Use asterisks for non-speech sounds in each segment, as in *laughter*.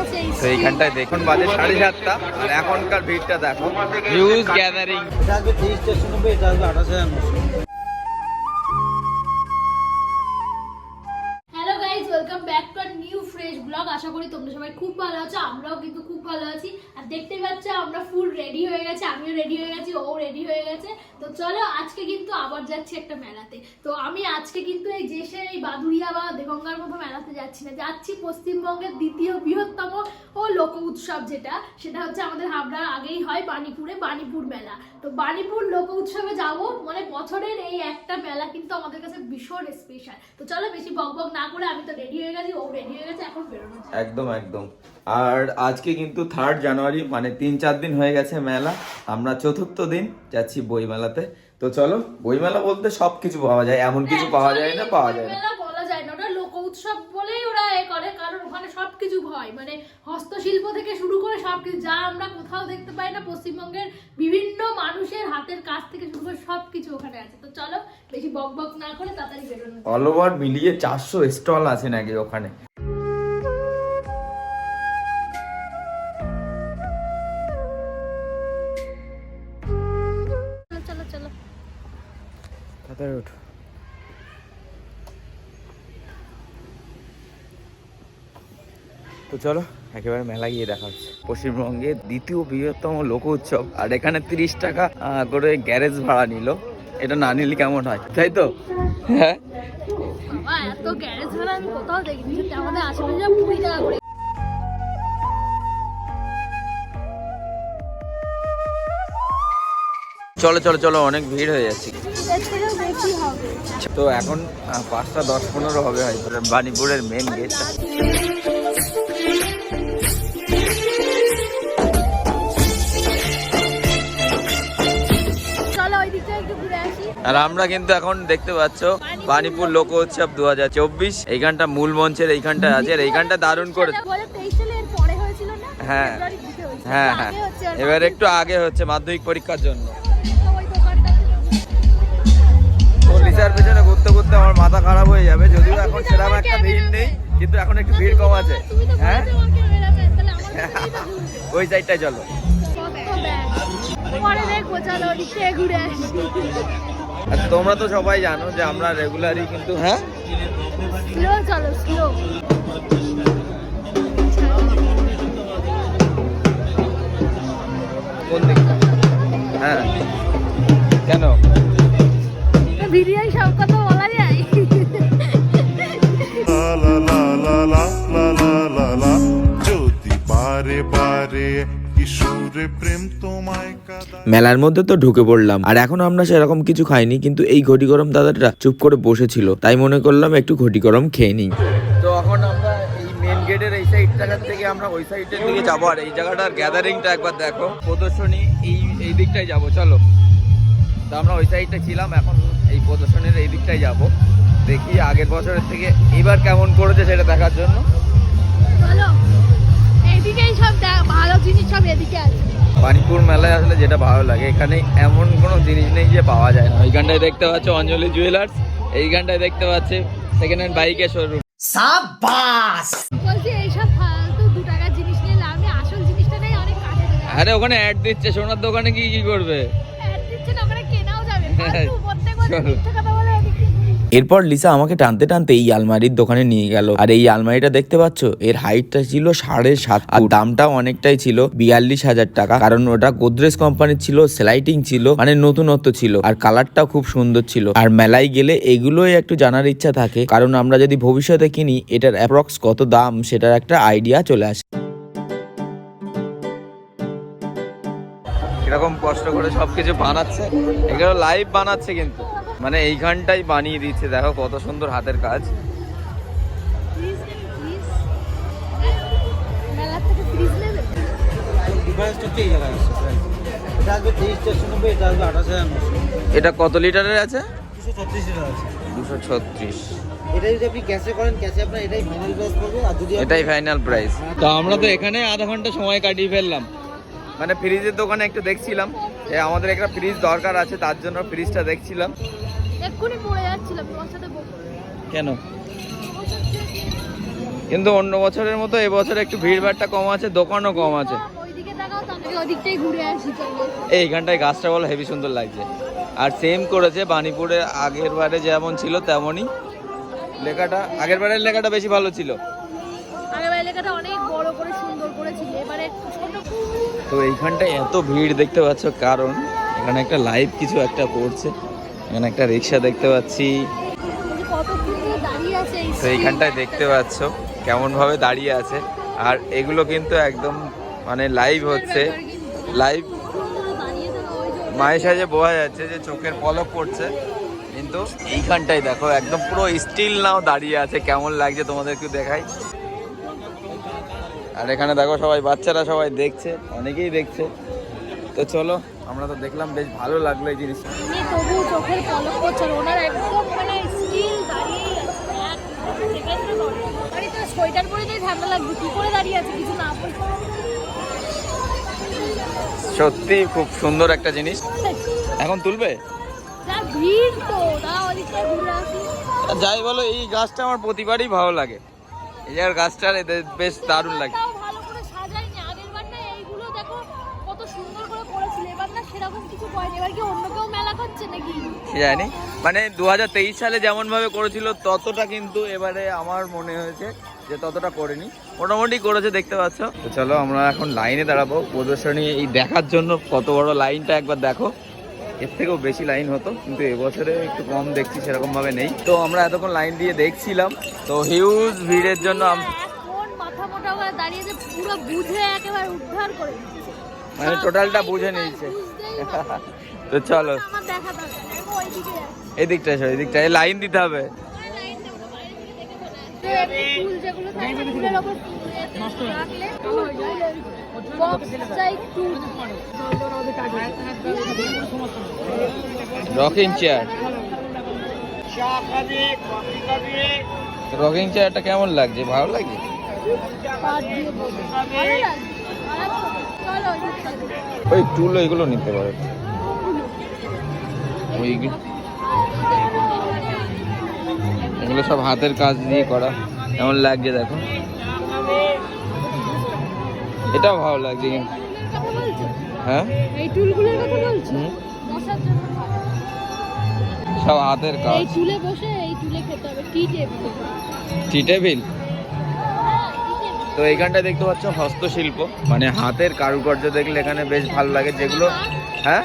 আছে এই তো এইখানটায় দেখুন বাজে সাড়ে সাতটা আর এখনকার ভিড়টা দেখো। হিউজ গ্যাদারিং এটা আসবে তেইশ চারশো নব্বই এটা আসবে আঠাশ হাজার নশো। আশা করি তোমরা সবাই খুব ভালো আছো, আমরাও কিন্তু খুব ভালো আছি। আর দেখতে পাচ্ছ, আমরা ফুল রেডি হয়ে গেছে, আমিও রেডি হয়ে গেছি, ও রেডি হয়ে গেছে। তো চলো, আজকে কিন্তু আবার যাচ্ছি একটা মেলাতে। তো আমি আজকে কিন্তু এই দেশের এই বাদুরিয়া বা দেগঙ্গার মতো মেলাতে যাচ্ছি না, যাচ্ছি পশ্চিমবঙ্গের দ্বিতীয় বৃহত্তম ও লোক উৎসব যেটা, সেটা হচ্ছে আমাদের হাবড়ার আগেই হয় বাণীপুরে বাণীপুর মেলা। তো বাণীপুর লোক উৎসবে যাব। মানে বছরের এই একটা মেলা কিন্তু আমাদের কাছে ভীষণ স্পেশাল তো চলো বেশি বক বক না করে আমি তো রেডি হয়ে গেছি ও রেডি হয়ে গেছে এখন বেরোনো। একদম একদম। আর আজকে কিন্তু থার্ড জানুয়ারি মানে তিন চার দিন হয়ে গেছে মেলা। আমরা চতুর্থ দিন যাচ্ছি বইমেলাতে। তো চলো বইমেলা বলতে সব কিছু পাওয়া যায় এমন কিছু পাওয়া যায় না পাওয়া যায় না। বলা যায় না ওটা লোক উৎসব বলেই ওরা এ করে কারণ ওখানে সবকিছু হয় মানে হস্তশিল্প থেকে শুরু করে সবকিছু যা আমরা কোথাও দেখতে পাই না পশ্চিমবঙ্গের বিভিন্ন মানুষের হাতের কাজ থেকে শুরু করে সবকিছু ওখানে আছে। তো চলো বেশি বক বক না করে তাড়াতাড়ি বেরোনো অল ওভার মিলিয়ে চারশো স্টল আছে নাকি ওখানে? চলো চলো চলো। তাড়াতাড়ি ওঠো। তো চলো একেবারে মেলা গিয়ে দেখা হচ্ছে। পশ্চিমবঙ্গের দ্বিতীয় বৃহত্তম লোক উৎসব আর এখানে তিরিশ টাকা করে গ্যারেজ ভাড়া নিল। এটা না নিলে কেমন হয়? তাই তো? হ্যাঁ? বাবা গ্যারেজ ভাড়া আমি কোথাও দেখিনি আমাদের আশেপাশে কুড়ি টাকা করে। চলো চলো চলো অনেক ভিড় হয়ে যাচ্ছে। তো এখন পাঁচটা দশ পনেরো হবে হয়তো বাণীপুরের মেন গেটটা আর আমরা কিন্তু এখন দেখতে পাচ্ছ বাণীপুর লোক উৎসব দু হাজার চব্বিশ এইখানটা মূল মঞ্চের এইখানটা আছে আর এইখানটা দারুণ না? হ্যাঁ। হ্যাঁ হ্যাঁ। এবার একটু আগে হচ্ছে মাধ্যমিক পরীক্ষার জন্য। লিসার পেছনে ঘুরতে ঘুরতে আমার মাথা খারাপ হয়ে যাবে যদিও এখন সেরকম একটা ভিড় নেই কিন্তু এখন একটু ভিড় কম আছে। হ্যাঁ। *laughs* ওই চলো। পরে দেখব চলো ঘুরে আসি তোমরা তো সবাই জানো যে আমরা রেগুলারই কিন্তু হ্যাঁ? স্লো চলো স্লো কোন দিক? হ্যাঁ। কেন? বিরিয়ানি সব কথা মেলার মধ্যে তো ঢুকে পড়লাম। আর এখন আমরা সেরকম কিছু খাইনি কিন্তু এই ঘটি গরম দাদাটা চুপ করে বসেছিল। তাই মনে করলাম একটু ঘটি গরম খেয়ে নিই। তো এখন আমরা এই মেন গেটের এই সাইডটার থেকে আমরা ওই সাইডের দিকে যাব। আর এই জায়গাটার গ্যাদারিংটা একবার দেখো। প্রদর্শনী এই এই দিকটাই যাব চলো। তো আমরা ওই সাইডটা ছিলাম এখন এই প্রদর্শনীর এই দিকটাই যাব। দেখি আগের বছরের থেকে এবার কেমন করেছে সেটা দেখার জন্য। সব ভালো জিনিস সব এদিকে আছে। বাণীপুর মেলায় আসলে যেটা ভালো লাগে এখানে এমন কোনো জিনিস নেই যে পাওয়া যায় না। ওইখানটায় দেখতে পাচ্ছ অঞ্জলি জুয়েলার্স এইখানটায় দেখতে পাচ্ছে সেকেন্ড হ্যান্ড বাইকের শোরুম বলছি এইসব ফালতু দু টাকার জিনিস নিয়ে লাভ নেই আসল জিনিসটা নেই অনেক কাজে দেবে। আরে ওখানে অ্যাড দিচ্ছে সোনার দোকানে কি কি করবে? অ্যাড দিচ্ছে না ওখানে কেনাও যাবে। ফালতু প্রত্যেক বছর চলো। মিথ্যে কথা বলে এদিক থেকে এরপর লিসা আমাকে টানতে টানতে এই আলমারির দোকানে নিয়ে গেল। আর এই আলমারিটা দেখতে পাচ্ছ? এর হাইটটা ছিল সাড়ে সাত আর দামটাও অনেকটাই ছিল বিয়াল্লিশ হাজার টাকা। কারণ ওটা গোদরেজ কোম্পানির ছিল স্লাইটিং ছিল মানে নতুনত্ব ছিল। আর কালারটাও খুব সুন্দর ছিল। আর মেলায় গেলে এগুলোই একটু জানার ইচ্ছা থাকে। কারণ আমরা যদি ভবিষ্যতে কিনি এটার অ্যাপ্রক্স কত দাম সেটার একটা আইডিয়া চলে আসে। এরকম কষ্ট করে সবকিছু বানাচ্ছে? এগুলো লাইভ বানাচ্ছে কিন্তু। মানে এইখানটাই বানিয়ে দিচ্ছে দেখো কত সুন্দর হাতের কাজ। এটা কত লিটারের আছে? দুশো ছত্রিশ লিটার আছে। দুশো ছত্রিশ। এটা যদি আপনি ক্যাশে করেন ক্যাশে আপনার এটাই ফাইনাল প্রাইস পড়বে আর যদি এটাই ফাইনাল প্রাইস তো আমরা তো এখানে আধা ঘণ্টা সময় কাটিয়ে ফেললাম। মানে ফ্রিজের দোকানে একটু দেখছিলাম আমাদের একটা ফ্রিজ দরকার আছে তার জন্য ফ্রিজটা দেখছিলাম। এক্ষুনি পড়ে যাচ্ছিলাম তোমার সাথে। কেন? কিন্তু অন্য বছরের মতো এবছর একটু ভিড় ভাড়টা কম আছে দোকানও কম আছে। এইখানটায় গাছটা বলো হেভি সুন্দর লাগছে। আর সেম করেছে বানিপুরে আগের বারে যেমন ছিল তেমনই লেখাটা আগের বারের লেখাটা বেশি ভালো ছিল। তো এইখানটায় এত ভিড় দেখতে পাচ্ছ কারণ এখানে একটা লাইভ কিছু একটা করছে। এখানে একটা রিক্সা দেখতে পাচ্ছি। তো এইখানটায় দেখতে পাচ্ছ কেমন ভাবে দাঁড়িয়ে আছে। আর এগুলো কিন্তু একদম মানে লাইভ হচ্ছে। লাইভ মায়ের সাজে বোঝা যাচ্ছে যে চোখের পলক পড়ছে। কিন্তু এইখানটায় দেখো, একদম পুরো স্টিল নাও দাঁড়িয়ে আছে। কেমন লাগছে তোমাদের একটু দেখাই। আর এখানে দেখো সবাই, বাচ্চারা সবাই দেখছে, অনেকেই দেখছে। তো চলো আমরা তো দেখলাম বেশ ভালো লাগল এই জিনিসটা। তবু চোখের পলক করছে ওনার একদম মানে স্টিল দাঁড়িয়েই আছে এক সেকেন্ডে নড়ে না। আরে তো সোয়েটার পরে তাই ঠান্ডা লাগবে কি করে দাঁড়িয়ে আছে কিছু না সত্যি খুব সুন্দর একটা জিনিস। এখন তুলবে? যাই বলো এই গাছটা আমার প্রতিবারই ভালো লাগে। এই গাছটা এদের বেশ দারুণ লাগে তাও ভালো করে সাজায়নি আগের বার না এইগুলো দেখো কত সুন্দর করে করেছিল এবার না সেরকম কিছু করেনি এবার কি অন্য কেউ মেলা করছে নাকি সে জানি। মানে দু হাজার তেইশ সালে যেমন ভাবে করেছিল ততটা কিন্তু এবারে আমার মনে হয়েছে যে ততটা করেনি। মোটামুটি করেছে দেখতে পাচ্ছ। তো চলো আমরা এখন লাইনে দাঁড়াবো। প্রদর্শনী এই দেখার জন্য কত বড় লাইনটা একবার দেখো। এর থেকেও বেশি লাইন হতো কিন্তু এবছরে একটু কম দেখছি সেরকম ভাবে নেই। তো আমরা এতক্ষণ লাইন দিয়ে দেখছিলাম। তো হিউজ ভিড়ের জন্য মানে টোটালটা বুঝে নিয়েছে। তো চলো। আমার দেখা দরকার নেই, আমি ওইদিকে যাচ্ছি। এই দিকটা এসো এই দিকটা এই লাইন দিতে হবে। রকিং চেয়ার রকিং চেয়ারটা কেমন লাগছে? ভালো দেখি। ওই টুল এগুলো নিতে পারে। এগুলো সব হাতের কাজ দিয়ে করা। এমন লাগছে দেখো? এটাও ভালো লাগছে কিন্তু। হ্যাঁ? এই টুলগুলোর কথা বলছো? বসার জন্য সব হাতের কাজ। এই টুলে বসে এই টুলে খেতে হবে। Tea table. Tea table? তো এইখানটা দেখতে পাচ্ছ হস্তশিল্প। মানে হাতের কারুকার্য দেখলে এখানে বেশ ভালো লাগে। যেগুলো হ্যাঁ?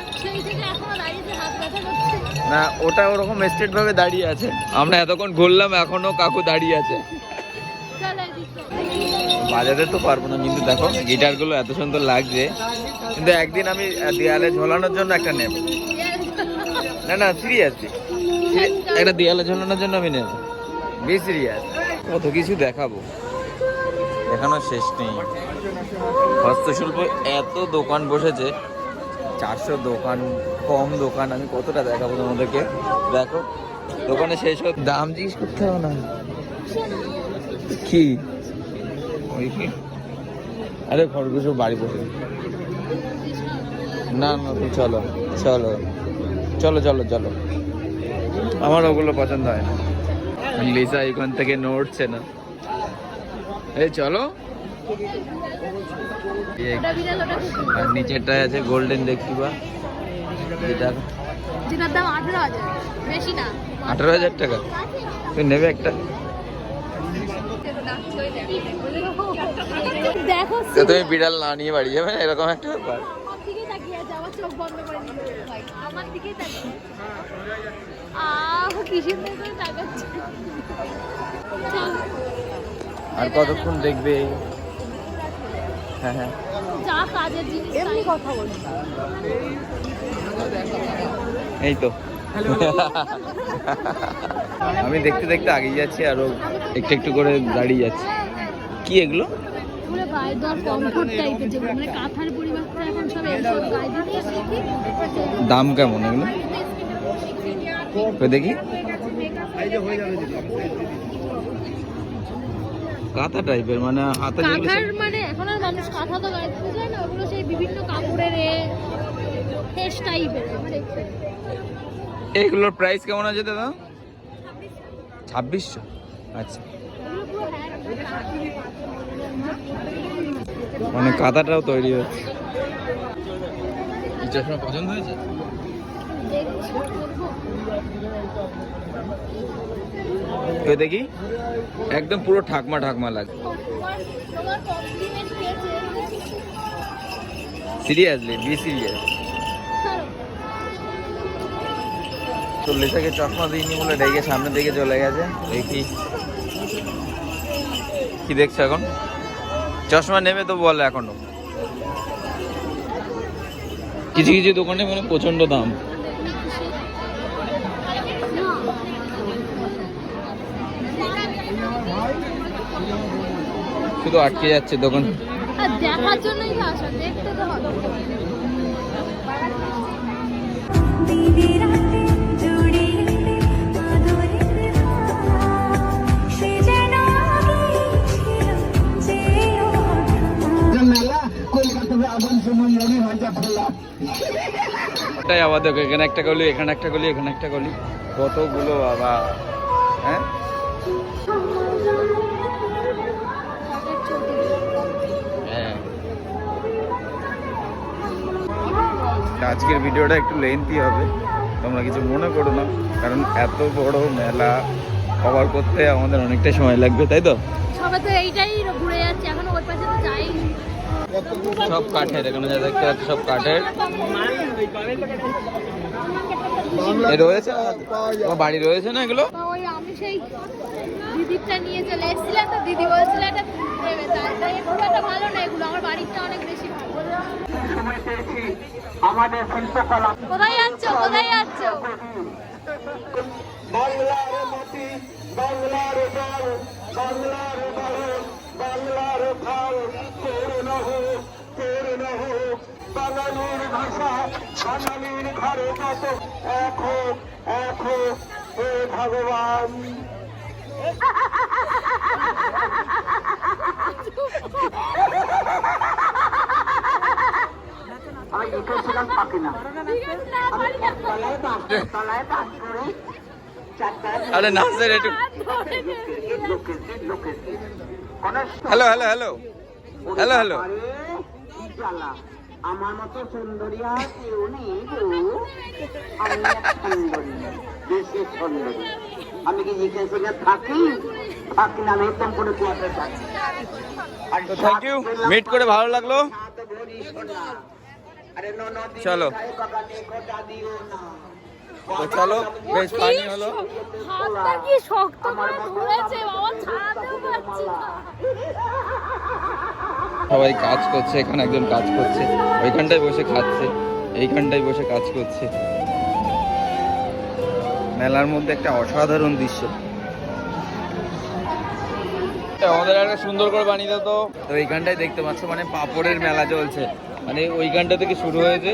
না, ওটা ওরকম স্ট্রেট ভাবে দাঁড়িয়ে আছে। আমরা এতক্ষণ ঘুরলাম, এখনও কাকু দাঁড়িয়ে আছে। বাজাতে তো পারব না, কিন্তু দেখো, গিটারগুলো এত সুন্দর লাগছে। কিন্তু একদিন আমি দেয়ালে ঝোলানোর জন্য একটা নেব। না না সিরিয়াসলি একটা দেয়ালে ঝোলানোর জন্য আমি নেব। বেশ সিরিয়াস কত কিছু দেখাবো। দেখানোর শেষ নেই। হস্তশিল্প এত দোকান বসেছে। চারশো দোকান, কম দোকান, আমি কতটা দেখাবো তোমাদেরকে? দেখো, দোকানে শেষ দাম জিজ্ঞেস করতে হবে না। কি? আরে খরগোশ বাড়ি বসে। না না তুমি চলো চলো চলো চলো চলো। আমার ওগুলো পছন্দ হয় না। লিসা এখান থেকে নড়ছে না। এই চলো। আর নিচেরটায় আছে গোল্ডেন পা যেটা যেটার দাম আঠেরো হাজার। বেশি না। আঠারো হাজার টাকা। তুই নেবে একটা। তুমি বিড়াল না নিয়ে বাড়ি যাবে? না এরকম একটা ব্যাপার। আর কতক্ষণ দেখবে? হ্যাঁ হ্যাঁ। যা কাজের জিনিস এমনি কথা বলি এই তো। আমি দেখতে দেখতে আগিয়ে যাচ্ছি আরও একটু একটু করে দাঁড়িয়ে যাচ্ছি। কি এগুলো? মানে এসেছে দাম কেমন এগুলো? দেখি। কাঁথা টাইপের মানে হাতে মানে এখন আর মানুষ কাঁথা তো যায় না ওগুলো সেই বিভিন্ন কাপড়ের ফেস টাইপের এগুলোর প্রাইস কেমন আছে দাদা? ছাব্বিশশো? আচ্ছা। মানে কাঁথাটাও তৈরি হচ্ছে। এই চশমা পছন্দ হয়েছে? তো দেখি একদম পুরো ঠাকমা ঠাকমা লাগে তোমার তোমার কমপ্লিমেন্ট পেয়েছে সিরিয়াসলি বি সিরিয়াস থেকে চশমা দিইনি বলে রেগে সামনের দিকে চলে গেছে? দেখি। কি দেখছ এখন? চশমা নেবে তো বলে এখনও। কিছু কিছু দোকানে মানে প্রচণ্ড দাম। শুধু আটকে যাচ্ছে দোকান। দেখার জন্যই তো দেখতে তো হবে। এটাই আবার দেখো এখানে একটা গলি, এখানে একটা গলি, এখানে একটা গলি। কতগুলো বাবা হ্যাঁ? আজকের ভিডিওটা একটু লেন্থি হবে। তোমরা কিছু মনে করো না কারণ এত বড় মেলা কভার করতে আমাদের অনেকটা সময় লাগবে তাই তো? সবাই তো এইটাই ঘুরে যাচ্ছে এখনও ওই পাশে তো যাইনি। সব কাঠের এখানে যা দেখতে পাচ্ছ সব কাঠের। রয়েছে? তোমার বাড়ি রয়েছে না এগুলো? তা আমি সেই দিদিরটা নিয়ে চলে এসেছিলাম তো দিদি বলছিল এটা ভালো না এগুলো আমার বাড়িরটা অনেক বেশি। ভালো কোথায় যাচ্ছ? কোথায় যাচ্ছ? বাংলার মাটি বাংলার জল বাংলার বালক বাংলার ফল তোর নহ তোর নহ। বাঙালির ভাষা বাঙালির ঘরে যত এক হোক এক হোক হে ভগবান। আমি লিখেছিলাম পাখি না ঠিক আছে না তলায় করে আরে না স্যার একটু hello hello hello hello hello আমার মতো সুন্দরী আর কেউ নেই আমি সুন্দরী সুন্দরী। আমি কি জিজ্ঞেস থাকি? থাকি না আমি একদম করে কুয়াতে থাকি থ্যাংক ইউ মিট করে ভালো লাগল। চলো। তো চলো বেশ ফানি হলো। হাতটা কি শক্ত করে ধরেছে বাবা ছাড়াতেও পারছি না। সবাই কাজ করছে এখানে একজন কাজ করছে। ওইখানটায় বসে খাচ্ছে এইখানটায় বসে কাজ করছে। মেলার মধ্যে একটা অসাধারণ দৃশ্য। আমাদের একটা সুন্দর করে বানিয়ে তো। তো এইখানটায় দেখতে পাচ্ছ মানে পাপড়ের মেলা চলছে। মানে ওইখানটা থেকে শুরু হয়েছে।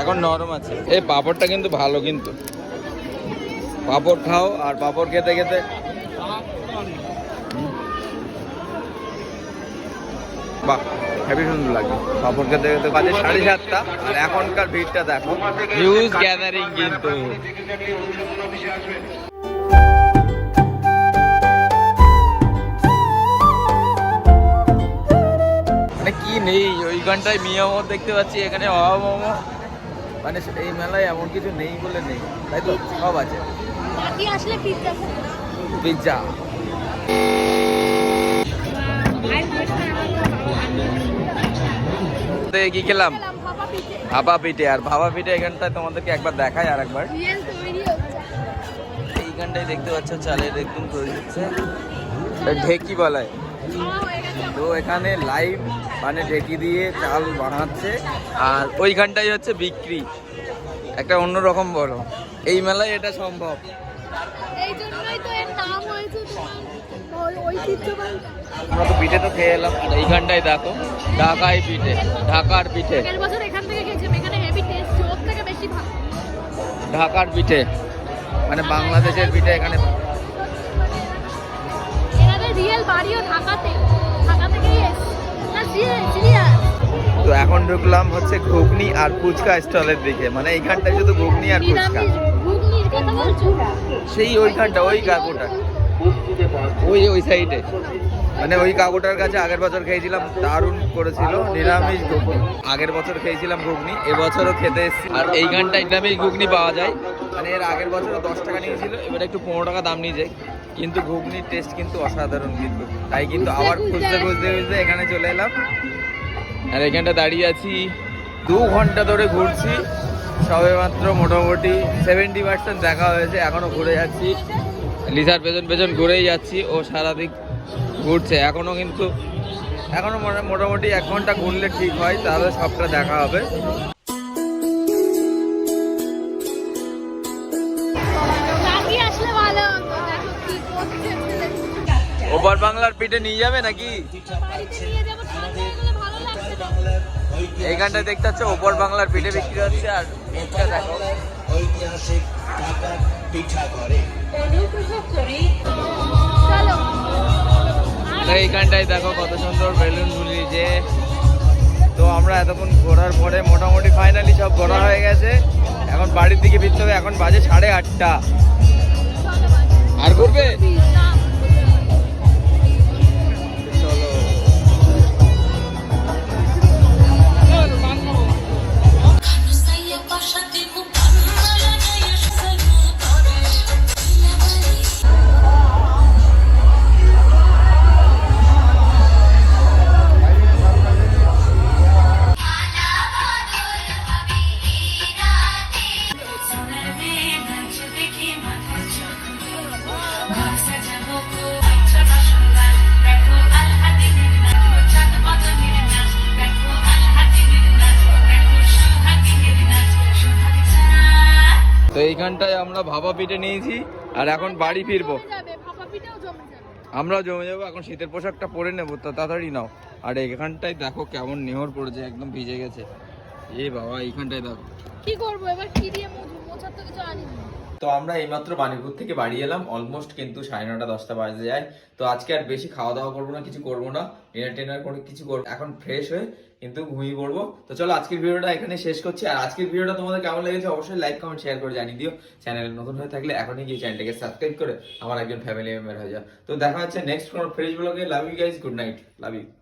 এখন নরম আছে। এই পাপড়টা কিন্তু ভালো কিন্তু। পাপড় খাও আর পাপড় খেতে খেতে বাহ হেভি সুন্দর লাগে পাপড় খেতে খেতে বাজে সাড়ে সাতটা। আর এখনকার ভিড়টা দেখো। হিউজ গ্যাদারিং কিন্তু। মানে কি নেই? ওই ঘন্টায় মিয়ামো দেখতে পাচ্ছি এখানে অমো মানে এই মেলায় এমন কিছু নেই বলে নেই। তাই তো? সব আছে। আসলে পিৎজা পিৎজা কি খেলাম? বাবা পিঠে। আর ভাপা পিঠে এখানটায় তোমাদেরকে একবার দেখাই আর একবার। এইখানটায় দেখতে পাচ্ছ চালের একদম তৈরি হচ্ছে। ঢেকি বলায় তো এখানে লাইভ মানে ঢেকি দিয়ে চাল বানাচ্ছে। আর ওইখানটাই হচ্ছে বিক্রি। একটা অন্যরকম বড়। এই মেলায় এটা সম্ভব। এই জন্যই তো এর নাম হয়েছে আমরা তো পিঠে তো খেয়ে এলাম। এইখানটায় দেখো ঢাকাই পিঠে ঢাকার পিঠে। আগের বছর এখান থেকে খেয়েছিলাম এখানে হেভি টেস্ট ওর থেকে বেশি ভালো। ঢাকার পিঠে মানে বাংলাদেশের পিঠে এখানে। সিরিয়াস তো এখন ঢুকলাম হচ্ছে ঘুগনি আর ফুচকা স্টলের দিকে। মানে এইখানটায় শুধু ঘুগনি আর ফুচকা। সেই ওইখানটা ওই কাকুটা। ওই ওই সাইডে মানে ওই কাকুটার কাছে আগের বছর খেয়েছিলাম, দারুণ করেছিল, নিরামিষ ঘুগনি। আগের বছর খেয়েছিলাম ঘুগনি, এবছরও খেতে এসেছি। আর এই এইখানটায় নিরামিষ ঘুগনি পাওয়া যায়। মানে এর আগের বছরও দশ টাকা নিয়েছিল, এবার একটু পনেরো টাকা দাম নিয়ে যায় কিন্তু ঘুগনির টেস্ট কিন্তু অসাধারণ কিন্তু। তাই কিন্তু আবার খুঁজতে খুঁজতে খুঁজতে এখানে চলে এলাম। আর এখানটা দাঁড়িয়ে আছি। দু ঘণ্টা ধরে ঘুরছি। সবে মাত্র মোটামুটি সেভেন্টি পার্সেন্ট দেখা হয়েছে, এখনও ঘুরে যাচ্ছি। লিসার পেছন পেছন ঘুরেই যাচ্ছি ও সারাদিক ঘুরছে। এখনও কিন্তু এখনও মোটা- মোটামুটি এক ঘণ্টা ঘুরলে ঠিক হয় তাহলে সবটা দেখা হবে। ওপার বাংলার পিঠে নিয়ে যাবে নাকি? নিয়ে গেলে না এইখানটা দেখতে পাচ্ছ ওপর বাংলার পিঠে বিক্রি হচ্ছে আর পিঠটা দেখো। তো এইখানটায় দেখো কত সুন্দর বেলুন ঝুলিয়েছে। তো আমরা এতক্ষণ ঘোরার পরে মোটামুটি ফাইনালি সব ঘোরা হয়ে গেছে। এখন বাড়ির দিকে ফিরতে হবে এখন বাজে সাড়ে আটটা। আর ঘুরবে? আমরা ভাপা পিঠে নিয়েছি আর এখন বাড়ি ফিরবো। পিঠেও জমে যাবে। আমরাও জমে যাব এখন শীতের পোশাকটা পরে নেব তো তাড়াতাড়ি নাও। আর এখানটায় দেখো কেমন নেহর পড়েছে একদম ভিজে গেছে। এ বাবা এইখানটায় দেখো। কি করব এবার কি দিয়ে মোছার তো কিছু আনি তো আমরা এইমাত্র বাণীপুর থেকে বাড়ি এলাম অলমোস্ট কিন্তু সাড়ে নটা দশটা বাজে যায়। তো আজকে আর বেশি খাওয়া দাওয়া করব না কিছু করব না ডিনার টেনার করে কিছু করব। এখন ফ্রেশ হয়ে কিন্তু ঘুমিয়ে পড়ব। তো চলো আজকের ভিডিওটা এখানে শেষ করছি। আর আজকের ভিডিওটা তোমাদের কেমন লেগেছে অবশ্যই লাইক কমেন্ট শেয়ার করে জানিয়ে দিও। চ্যানেল নতুন হয়ে থাকলে এখনই গিয়ে চ্যানেলটাকে সাবস্ক্রাইব করে আমার একজন ফ্যামিলি মেম্বার হয়ে যাও। তো দেখা হচ্ছে নেক্সট কোনো ফ্রেশ ব্লগে love you guys good night love you